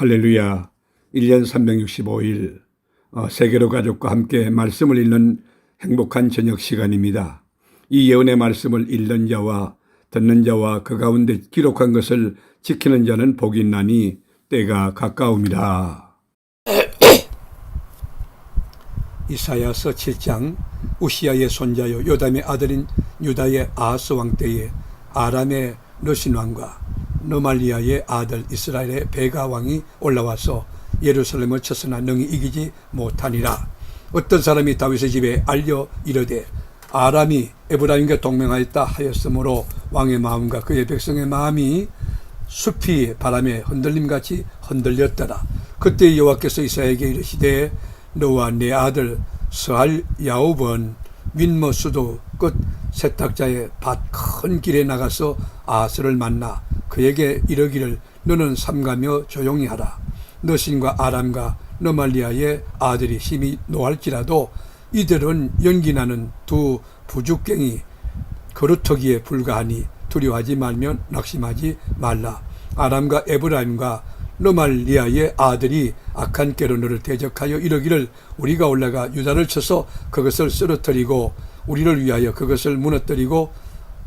할렐루야. 1년 365일 어, 세계로 가족과 함께 말씀을 읽는 행복한 저녁 시간입니다. 이 예언의 말씀을 읽는 자와 듣는 자와 그 가운데 기록한 것을 지키는 자는 복이 있나니 때가 가까움이라. 이사야서 7장 우시아의 손자요 요담의 아들인 유다의 아하스 왕 때에 아람의 너신 왕과 노말리아의 아들 이스라엘의 베가 왕이 올라와서 예루살렘을 쳤으나 능히 이기지 못하니라. 어떤 사람이 다윗의 집에 알려 이르되 아람이 에브라임과 동맹하였다 하였으므로 왕의 마음과 그의 백성의 마음이 숲이 바람에 흔들림 같이 흔들렸더라. 그때 여호와께서 이사에게 이르시되 너와 내 아들 스할 야곱은 윈머 수도 끝 세탁자의 밭 큰 길에 나가서 아스를 만나 그에게 이르기를 너는 삼가며 조용히 하라. 너신과 아람과 너말리아의 아들이 힘이 노할지라도 이들은 연기나는 두 부죽갱이 그루터기에 불과하니 두려워하지 말면 낙심하지 말라. 아람과 에브라임과 너말리아의 아들이 악한 깨로 너를 대적하여 이러기를 우리가 올라가 유다를 쳐서 그것을 쓰러뜨리고 우리를 위하여 그것을 무너뜨리고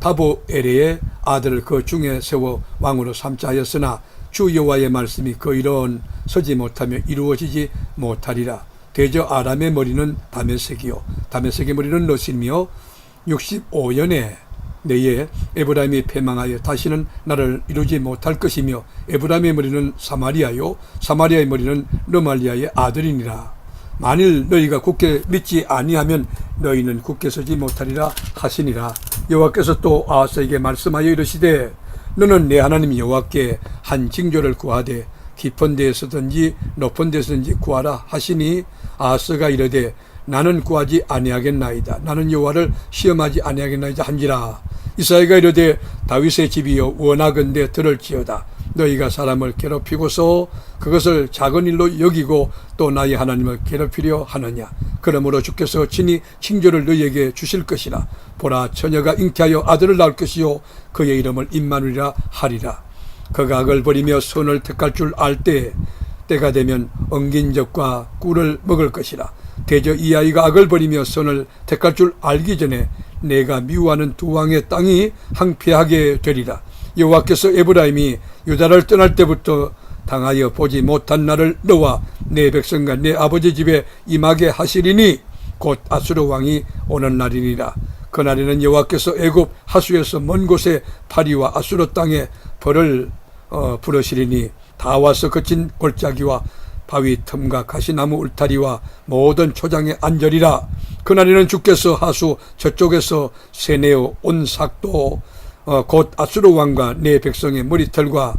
다보에레의 아들을 그 중에 세워 왕으로 삼자 하였으나 주 여호와의 말씀이 그 이런 서지 못하며 이루어지지 못하리라. 대저 아람의 머리는 다메섹이요. 다메섹의 머리는 너신이며 65년에 내에 에브라임이 패망하여 다시는 나를 이루지 못할 것이며 에브라임의 머리는 사마리아요. 사마리아의 머리는 르말리아의 아들이니라. 만일 너희가 굳게 믿지 아니하면 너희는 굳게 서지 못하리라 하시니라 여호와께서 또 아하스에게 말씀하여 이르시되 너는 내 하나님 여호와께 한 징조를 구하되 깊은 데에서든지 높은 데서든지 구하라 하시니 아하스가 이르되 나는 구하지 아니하겠나이다. 나는 여호와를 시험하지 아니하겠나이다 한지라. 이사야가 이르되 다윗의 집이여 원하건대 들을지어다 너희가 사람을 괴롭히고서 그것을 작은 일로 여기고 또 나의 하나님을 괴롭히려 하느냐? 그러므로 주께서 친히 칭조를 너희에게 주실 것이라. 보라 처녀가 잉태하여 아들을 낳을 것이요. 그의 이름을 임마누리라 하리라. 그가 악을 버리며 선을 택할 줄 알때 때가 되면 엉긴 적과 꿀을 먹을 것이라. 대저 이 아이가 악을 버리며 선을 택할 줄 알기 전에 내가 미워하는 두 왕의 땅이 항폐하게 되리라 여호와께서 에브라임이 유다를 떠날 때부터 당하여 보지 못한 날을 너와 내 백성과 내 아버지 집에 임하게 하시리니 곧 아수르 왕이 오는 날이니라. 그날에는 여호와께서 애굽 하수에서 먼 곳에 파리와 아수르 땅에 벌을 어, 부르시리니 다 와서 거친 골짜기와 바위 틈과 가시나무 울타리와 모든 초장에 앉으리라. 그날에는 주께서 하수 저쪽에서 세네오 온 삭도 어, 곧 아수르 왕과 내 백성의 머리털과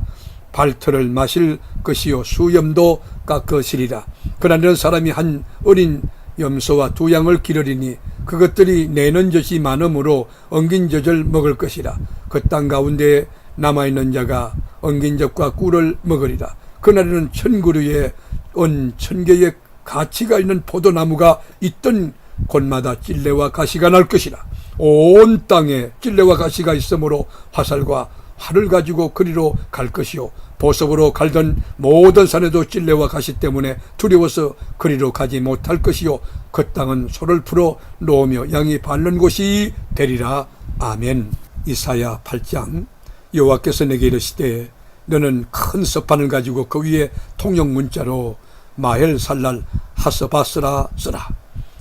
발털을 마실 것이요 수염도 깎으시리라. 그날에는 사람이 한 어린 염소와 두 양을 기르리니 그것들이 내는 젖이 많으므로 엉긴 젖을 먹을 것이라. 그 땅 가운데 남아있는 자가 엉긴 젖과 꿀을 먹으리라. 그날에는 천그루에 온 천개의 가치가 있는 포도나무가 있던 곳마다 찔레와 가시가 날 것이라. 온 땅에 찔레와 가시가 있으므로 화살과 활을 가지고 그리로 갈 것이요. 보석으로 갈던 모든 산에도 찔레와 가시 때문에 두려워서 그리로 가지 못할 것이요. 그 땅은 소를 풀어 놓으며 양이 밟는 곳이 되리라. 아멘. 이사야 8장. 여호와께서 내게 이르시되 너는 큰 서판을 가지고 그 위에 통역 문자로 마헬 살랄 하스바스라 쓰라.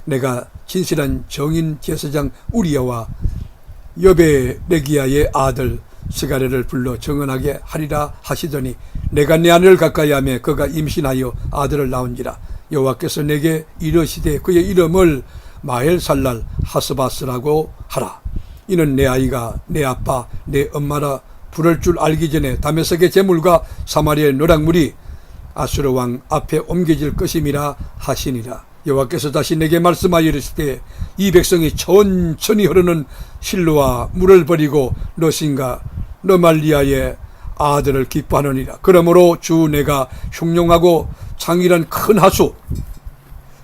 내가 진실한 정인 제사장 우리야와 여베 레기야의 아들 스가레를 불러 정언하게 하리라 하시더니 내가 내 아내를 가까이 하며 그가 임신하여 아들을 낳은지라. 여호와께서 내게 이르시되 그의 이름을 마헬살랄 하스바스라고 하라. 이는 내 아이가 내 아빠 내 엄마라 부를 줄 알기 전에 다메섹의 재물과 사마리아의 노랑물이 아수르 왕 앞에 옮겨질 것임이라 하시니라 여호와께서 다시 내게 말씀하여 이르시되 이 백성이 천천히 흐르는 실로와 물을 버리고 너신과 너말리아의 아들을 기뻐하느니라. 그러므로 주 내가 흉룡하고 장이란 큰 하수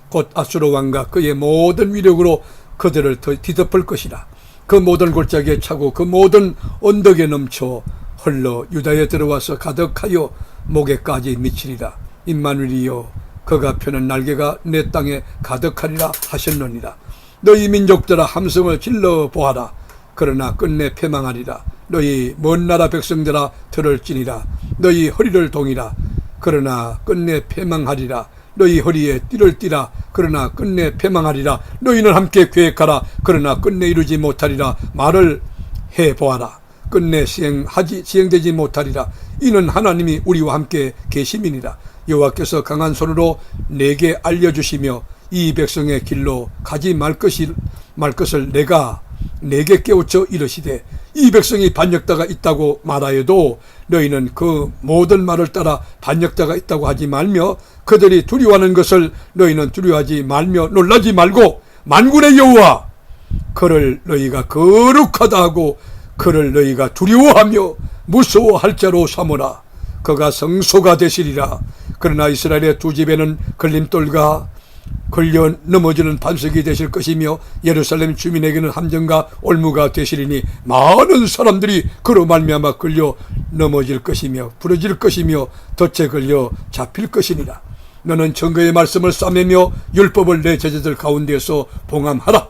곧 아수르 왕과 그의 모든 위력으로 그들을 더 뒤덮을 것이라. 그 모든 골짜기에 차고 그 모든 언덕에 넘쳐 홀로 유다에 들어와서 가득하여 목에까지 미치리라 임마누리여 그가 펴는 날개가 내 땅에 가득하리라 하셨느니라. 너희 민족들아 함성을 질러 보아라. 그러나 끝내 패망하리라. 너희 먼 나라 백성들아 들을지니라. 너희 허리를 동이라. 그러나 끝내 패망하리라. 너희 허리에 띠를 띠라. 그러나 끝내 패망하리라. 너희는 함께 계획하라. 그러나 끝내 이루지 못하리라. 말을 해 보아라 끝내 시행하지 시행되지 못하리라. 이는 하나님이 우리와 함께 계심이니라. 여호와께서 강한 손으로 내게 알려주시며 이 백성의 길로 가지 말 것이 말 것을 내가 내게 깨우쳐 이르시되 이 백성이 반역자가 있다고 말하여도 너희는 그 모든 말을 따라 반역자가 있다고 하지 말며 그들이 두려워하는 것을 너희는 두려워하지 말며 놀라지 말고 만군의 여호와 그를 너희가 거룩하다 하고 그를 너희가 두려워하며 무서워할 자로 삼으라. 그가 성소가 되시리라. 그러나 이스라엘의 두 집에는 걸림돌과 걸려 넘어지는 반석이 되실 것이며 예루살렘 주민에게는 함정과 올무가 되시리니 많은 사람들이 그로 말미암아 걸려 넘어질 것이며 부러질 것이며 덫에 걸려 잡힐 것이니라. 너는 정거의 말씀을 싸매며 율법을 내 제자들 가운데서 봉함하라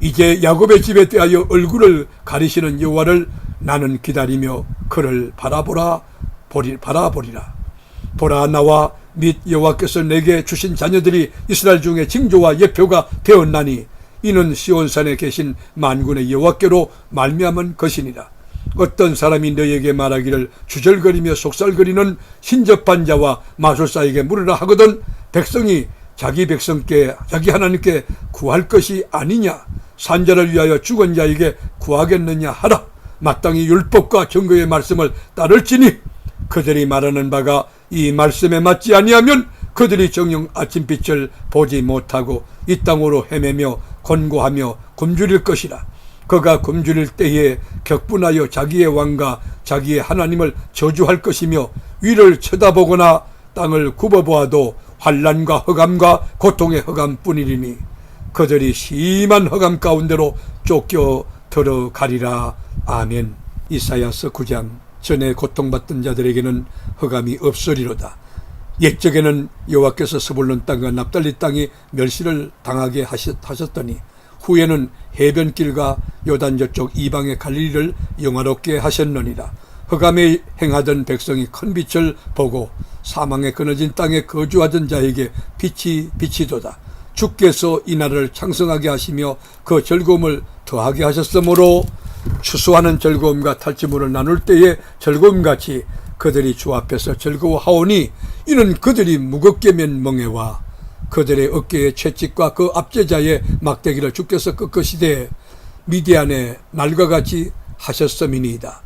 이제 야곱의 집에 대하여 얼굴을 가리시는 여호와를 나는 기다리며 그를 바라보라 보리 바라보리라. 보라 나와 및 여호와께서 내게 주신 자녀들이 이스라엘 중에 징조와 예표가 되었나니 이는 시온산에 계신 만군의 여호와께로 말미암은 것이니라. 어떤 사람이 너에게 말하기를 주절거리며 속살거리는 신접한 자와 마술사에게 물으라 하거든 백성이 자기 백성께 자기 하나님께 구할 것이 아니냐 산자를 위하여 죽은 자에게 구하겠느냐 하라. 마땅히 율법과 정거의 말씀을 따를지니 그들이 말하는 바가 이 말씀에 맞지 아니하면 그들이 정녕 아침빛을 보지 못하고 이 땅으로 헤매며 권고하며 굶주릴 것이라. 그가 굶주릴 때에 격분하여 자기의 왕과 자기의 하나님을 저주할 것이며 위를 쳐다보거나 땅을 굽어보아도 환란과 흑암과 고통의 흑암뿐이리니 그들이 심한 흑암 가운데로 쫓겨 들어가리라. 아멘. 이사야서 9장 전에 고통받던 자들에게는 흑암이 없으리로다. 옛적에는 여호와께서 스불론 땅과 납달리 땅이 멸시를 당하게 하셨, 하셨더니 후에는 해변길과 요단 저쪽 이방의 갈릴리를 영화롭게 하셨느니라. 흑암에 행하던 백성이 큰 빛을 보고 사망에 끊어진 땅에 거주하던 자에게 빛이 비치도다 주께서 이 나라를 창성하게 하시며 그 즐거움을 더하게 하셨으므로 추수하는 즐거움과 탈취물을 나눌 때의 즐거움같이 그들이 주 앞에서 즐거워하오니 이는 그들이 무겁게 맨 멍에와 그들의 어깨의 채찍과 그 압제자의 막대기를 주께서 꺾으시되 미디안의 날과 같이 하셨음이니이다.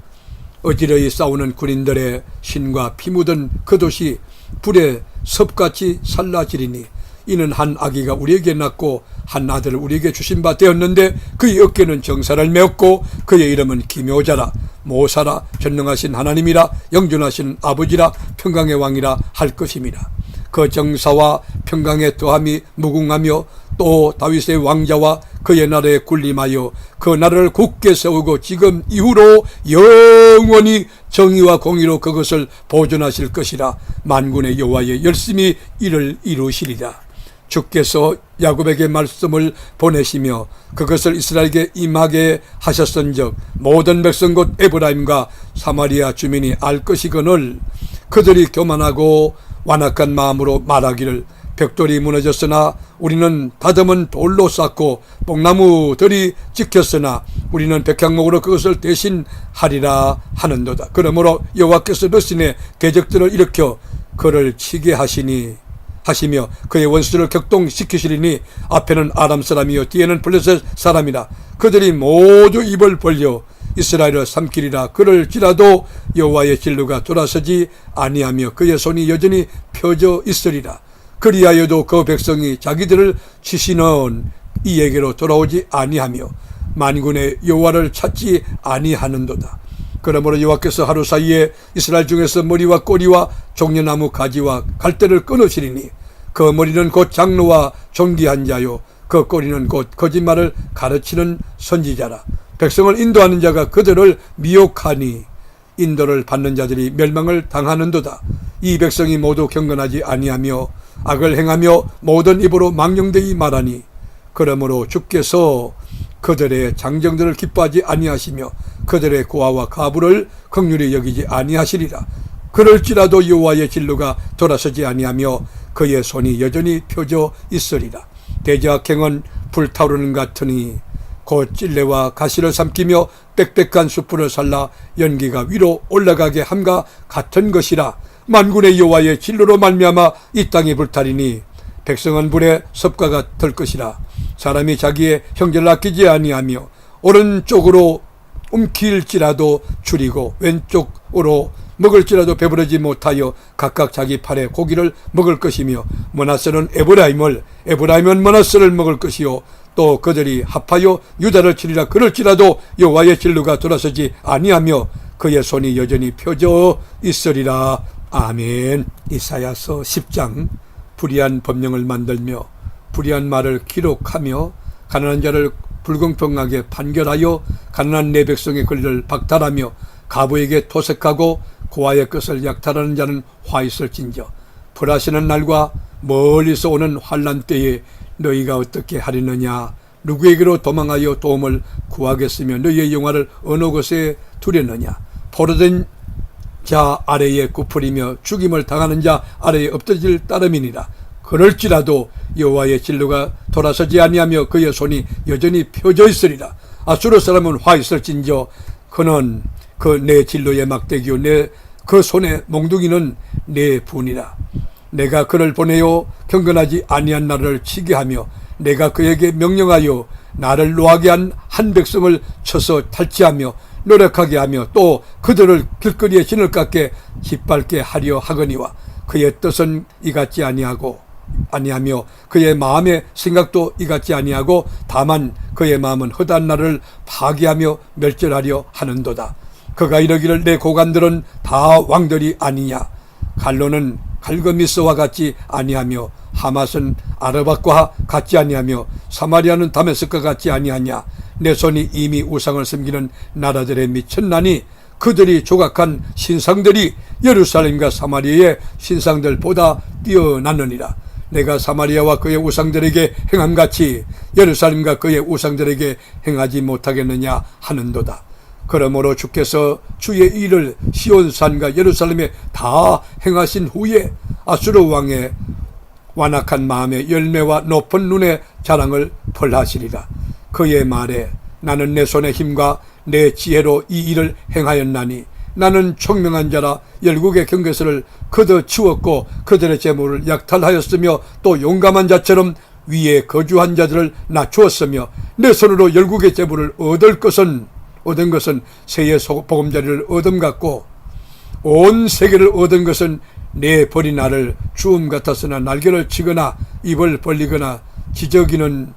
어지러이 싸우는 군인들의 신과 피 묻은 그 도시 불에 섭같이 살라지리니 이는 한 아기가 우리에게 낳고 한 아들을 우리에게 주신 바 되었는데 그의 어깨는 정사를 메었고 그의 이름은 기묘자라 모사라 전능하신 하나님이라 영존하신 아버지라 평강의 왕이라 할 것임이라. 그 정사와 평강의 더함이 무궁하며 또 다윗의 왕자와 그의 나라에 군림하여 그 나라를 굳게 세우고 지금 이후로 영원히 정의와 공의로 그것을 보존하실 것이라. 만군의 여호와의 열심히 이를 이루시리라 주께서 야곱에게 말씀을 보내시며 그것을 이스라엘에게 임하게 하셨은즉 모든 백성 곧 에브라임과 사마리아 주민이 알 것이거늘 그들이 교만하고 완악한 마음으로 말하기를 벽돌이 무너졌으나 우리는 다듬은 돌로 쌓고 뽕나무들이 찍혔으나 우리는 백향목으로 그것을 대신하리라 하는도다. 그러므로 여호와께서 너신의 대적들을 일으켜 그를 치게 하시니 하시며 그의 원수를 격동시키시리니 앞에는 아람 사람이요 뒤에는 블레셋 사람이라. 그들이 모두 입을 벌려 이스라엘을 삼키리라. 그럴지라도 여호와의 진루가 돌아서지 아니하며 그의 손이 여전히 펴져 있으리라. 그리하여도 그 백성이 자기들을 치시는 이에게로 돌아오지 아니하며 만군의 여호와를 찾지 아니하는도다 그러므로 여호와께서 하루 사이에 이스라엘 중에서 머리와 꼬리와 종려나무 가지와 갈대를 끊으시리니 그 머리는 곧 장로와 존귀한 자요 그 꼬리는 곧 거짓말을 가르치는 선지자라 백성을 인도하는 자가 그들을 미혹하니 인도를 받는 자들이 멸망을 당하는도다. 이 백성이 모두 경건하지 아니하며 악을 행하며 모든 입으로 망령되이 말하니 그러므로 주께서 그들의 장정들을 기뻐하지 아니하시며 그들의 고아와 가부를 극률히 여기지 아니하시리라. 그럴지라도 여호와의 진로가 돌아서지 아니하며 그의 손이 여전히 펴져 있으리라. 대적행은 불타오르는 같으니 곧 찔레와 가시를 삼키며 빽빽한 숯불을 살라 연기가 위로 올라가게 함과 같은 것이라 만군의 여호와의 진로로 말미암아 이 땅이 불타리니 백성은 불에 섭과가 될 것이라 사람이 자기의 형제를 아끼지 아니하며 오른쪽으로 움킬지라도 줄이고 왼쪽으로 먹을지라도 배부르지 못하여 각각 자기 팔에 고기를 먹을 것이며 머나스는 에브라임을 에브라임은 머나스를 먹을 것이요. 또 그들이 합하여 유다를 치리라 그럴지라도 여호와의 진루가 돌아서지 아니하며 그의 손이 여전히 펴져 있으리라. 아멘. 이사야서 10장. 불의한 법령을 만들며 불의한 말을 기록하며 가난한 자를 불공평하게 판결하여 가난한 내 백성의 권리를 박탈하며 가부에게 토색하고 고아의 것을 약탈하는 자는 화 있을진저. 불하시는 날과 멀리서 오는 환란 때에 너희가 어떻게 하리느냐? 누구에게로 도망하여 도움을 구하겠으며 너희의 영화를 어느 곳에 두려느냐? 포로된 자 아래에 굽으리며 죽임을 당하는 자 아래에 엎드질 따름이니라 그럴지라도 여호와의 진로가 돌아서지 아니하며 그의 손이 여전히 펴져 있으리라. 아수르 사람은 화 있을진저 그는 그 내 진로의 막대기요 내그 손의 몽둥이는 내 분이라. 내가 그를 보내요 경건하지 아니한 나를 치게 하며 내가 그에게 명령하여 나를 노하게 한 한 백성을 쳐서 탈취하며 노력하게 하며 또 그들을 길거리에 진을 깎게 짓밟게 하려 하거니와 그의 뜻은 이같지 아니하고 아니하며 그의 마음의 생각도 이같지 아니하고 다만 그의 마음은 허다한 나를 파괴하며 멸절하려 하는도다. 그가 이러기를 내 고관들은 다 왕들이 아니냐. 갈로는 갈거미스와 같지 아니하며 하맛은 아르밧과 같지 아니하며 사마리아는 다메스크와 같지 아니하냐. 내 손이 이미 우상을 섬기는 나라들에 미쳤나니 그들이 조각한 신상들이 예루살렘과 사마리아의 신상들보다 뛰어나느니라 내가 사마리아와 그의 우상들에게 행함 같이 예루살렘과 그의 우상들에게 행하지 못하겠느냐 하는도다 그러므로 주께서 주의 일을 시온산과 예루살렘에 다 행하신 후에 아수르 왕의 완악한 마음의 열매와 높은 눈의 자랑을 벌하시리라. 그의 말에 나는 내 손의 힘과 내 지혜로 이 일을 행하였나니 나는 총명한 자라 열국의 경계서를 그더 치웠고 그들의 재물을 약탈하였으며 또 용감한 자처럼 위에 거주한 자들을 낮추었으며 내 손으로 열국의 재물을 얻을 것은 얻은 것은 새의 소- 보금자리를 얻음 같고 온 세계를 얻은 것은 내 버린 나를 주음 같았으나 날개를 치거나 입을 벌리거나 지저귀는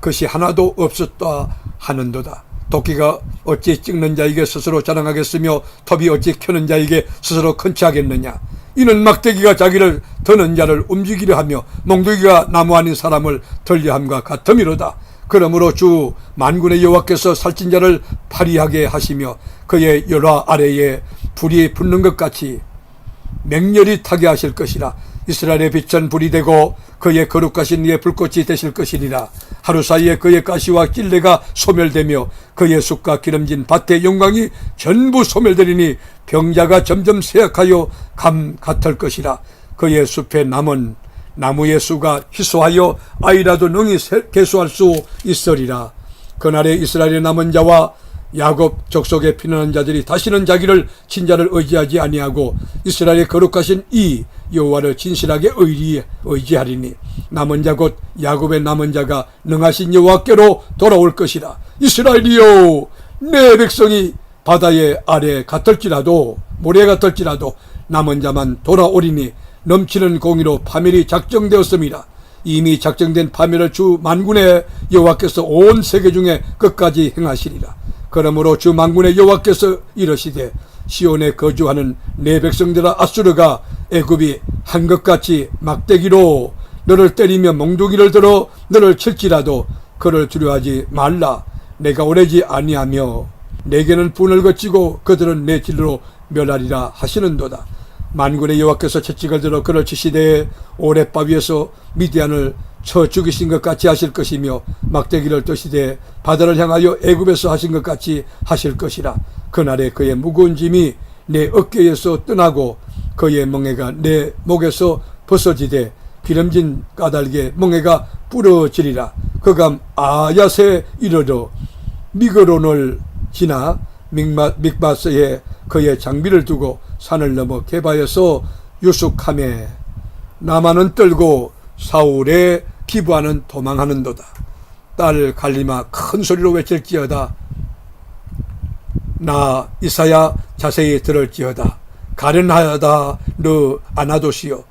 것이 하나도 없었다 하는도다. 도끼가 어찌 찍는 자에게 스스로 자랑하겠으며 톱이 어찌 켜는 자에게 스스로 컨치하겠느냐. 이는 막대기가 자기를 드는 자를 움직이려 하며 몽둥이가 나무 아닌 사람을 들려함과 같음이로다. 그러므로 주 만군의 여호와께서 살찐 자를 파리하게 하시며 그의 열화 아래에 불이 붙는 것 같이 맹렬히 타게 하실 것이라 이스라엘의 빛은 불이 되고 그의 거룩하신 이의 불꽃이 되실 것이니라. 하루 사이에 그의 가시와 찔레가 소멸되며 그의 숲과 기름진 밭의 영광이 전부 소멸되리니 병자가 점점 쇠약하여 감 같을 것이라. 그의 숲의 남은 나무의 수가 희소하여 아이라도 능히 세- 개수할 수 있으리라. 그날에 이스라엘의 남은 자와 야곱 족속에 피난한 자들이 다시는 자기를 친자를 의지하지 아니하고 이스라엘의 거룩하신 이 여호와를 진실하게 의리, 의지하리니 남은 자 곧 야곱의 남은 자가 능하신 여호와께로 돌아올 것이라 이스라엘이여 내 백성이 바다의 아래 같을지라도 모래 같을지라도 남은 자만 돌아오리니 넘치는 공의로 파멸이 작정되었습니다. 이미 작정된 파멸을 주 만군의 여호와께서 온 세계 중에 끝까지 행하시리라. 그러므로 주 만군의 여호와께서 이러시되 시온에 거주하는 내 백성들아 아수르가 애굽이 한 것 같이 막대기로 너를 때리며 몽둥이를 들어 너를 칠지라도 그를 두려워하지 말라. 내가 오래지 아니하며 내게는 분을 거치고 그들은 내 진로로 멸하리라 하시는도다. 만군의 여호와께서 채찍을 들어 그를 치시되 오랫바 위에서 미디안을 쳐 죽이신 것 같이 하실 것이며 막대기를 뜨시되 바다를 향하여 애굽에서 하신 것 같이 하실 것이라. 그날에 그의 무거운 짐이 내 어깨에서 떠나고 그의 멍에가 내 목에서 벗어지되 기름진 까닭에 멍에가 부러지리라. 그가 아야세 이르러 미그론을 지나 믹마, 믹바스에 그의 장비를 두고 산을 넘어 개바에서 유숙함에 나만은 떨고 사울의 기부하는 도망하는도다. 딸 갈리마 큰 소리로 외칠지어다. 나 이사야 자세히 들을지어다. 가련하여다 너 아나도시여.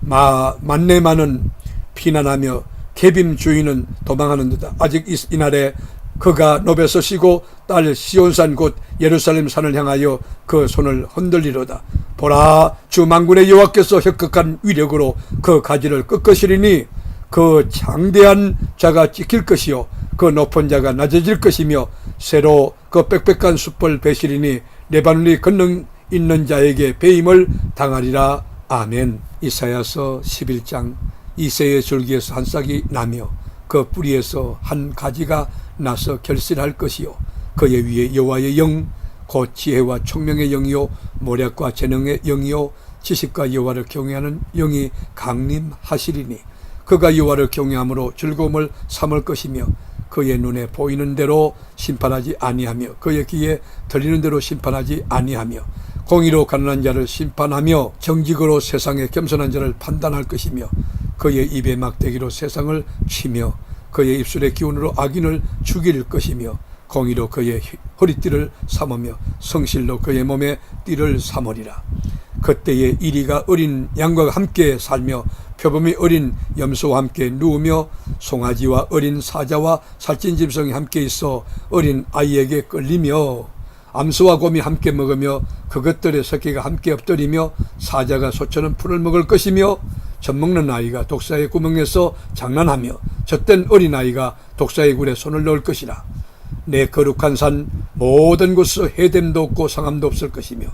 마 만내마는 피난하며 개빔 주인은 도망하는도다. 아직 이, 이날에 그가 노베서 쉬고 딸 시온산 곧 예루살렘 산을 향하여 그 손을 흔들리로다. 보라 주 만군의 여호와께서 혁극한 위력으로 그 가지를 꺾으시리니 그 장대한 자가 찍힐 것이요 그 높은 자가 낮아질 것이며 새로 그 빽빽한 숯불 배시리니 레바논이 건능 있는 자에게 배임을 당하리라. 아멘. 이사야서 11장. 이새의 줄기에서 한 싹이 나며 그 뿌리에서 한 가지가 나서 결실할 것이요. 그의 위에 여호와의 영 곧 지혜와 총명의 영이요 모략과 재능의 영이요 지식과 여호와를 경외하는 영이 강림하시리니 그가 여호와를 경외함으로 즐거움을 삼을 것이며 그의 눈에 보이는 대로 심판하지 아니하며 그의 귀에 들리는 대로 심판하지 아니하며 공의로 가난한 자를 심판하며 정직으로 세상의 겸손한 자를 판단할 것이며 그의 입의 막대기로 세상을 치며 그의 입술의 기운으로 악인을 죽일 것이며 공의로 그의 허리띠를 삼으며 성실로 그의 몸에 띠를 삼으리라. 그때에 이리가 어린 양과 함께 살며 표범이 어린 염소와 함께 누우며 송아지와 어린 사자와 살찐 짐승이 함께 있어 어린 아이에게 끌리며 암소와 곰이 함께 먹으며 그것들의 새끼가 함께 엎드리며 사자가 소처럼 풀을 먹을 것이며 젖먹는 아이가 독사의 구멍에서 장난하며 젖된 어린아이가 독사의 굴에 손을 넣을 것이라 내 거룩한 산 모든 곳에 해됨도 없고 상함도 없을 것이며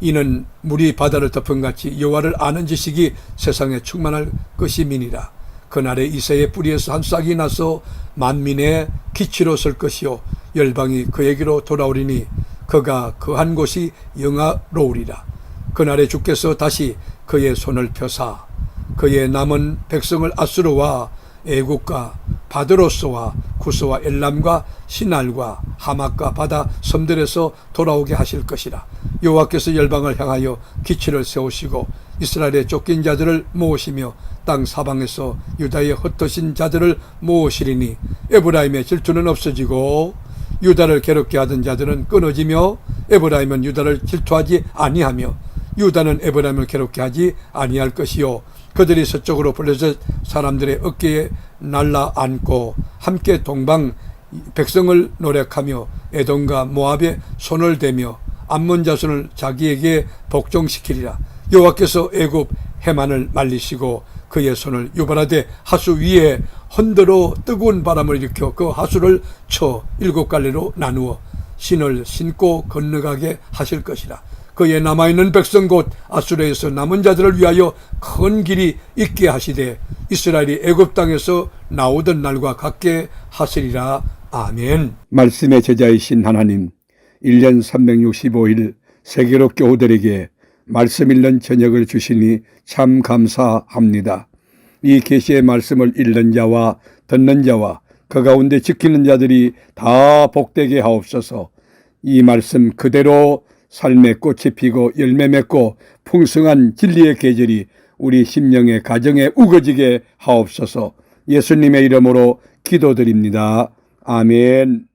이는 물이 바다를 덮은 같이 여호와를 아는 지식이 세상에 충만할 것임이니라. 그날에 이새의 뿌리에서 한 싹이 나서 만민의 기치로 설 것이요 열방이 그에게로 돌아오리니 그가 그 한 곳이 영화로우리라. 그날에 주께서 다시 그의 손을 펴사 그의 남은 백성을 아수르와 애국과 바드로스와 구스와 엘람과 시날과 하막과 바다 섬들에서 돌아오게 하실 것이라. 여호와께서 열방을 향하여 기치를 세우시고 이스라엘의 쫓긴 자들을 모으시며 땅 사방에서 유다의 흩어진 자들을 모으시리니 에브라임의 질투는 없어지고 유다를 괴롭게 하던 자들은 끊어지며 에브라임은 유다를 질투하지 아니하며 유다는 에브라임을 괴롭게 하지 아니할 것이요. 그들이 서쪽으로 벌려져 사람들의 어깨에 날라 앉고 함께 동방 백성을 노력하며 에돔과 모압에 손을 대며 암몬 자손을 자기에게 복종시키리라. 여호와께서 애굽 해만을 말리시고 그의 손을 유발하되 하수 위에 흔들어 뜨거운 바람을 일으켜 그 하수를 쳐 일곱 갈래로 나누어 신을 신고 건너가게 하실 것이라 그의 남아있는 백성 곧 아수르에서 남은 자들을 위하여 큰 길이 있게 하시되 이스라엘이 애굽 땅에서 나오던 날과 같게 하시리라 아멘. 말씀의 제자이신 하나님, 1년 365일 세계로 교우들에게 말씀 읽는 저녁을 주시니 참 감사합니다. 이 계시의 말씀을 읽는 자와 듣는 자와 그 가운데 지키는 자들이 다 복되게 하옵소서. 이 말씀 그대로 삶의 꽃이 피고 열매 맺고 풍성한 진리의 계절이 우리 심령의 가정에 우거지게 하옵소서 예수님의 이름으로 기도드립니다. 아멘.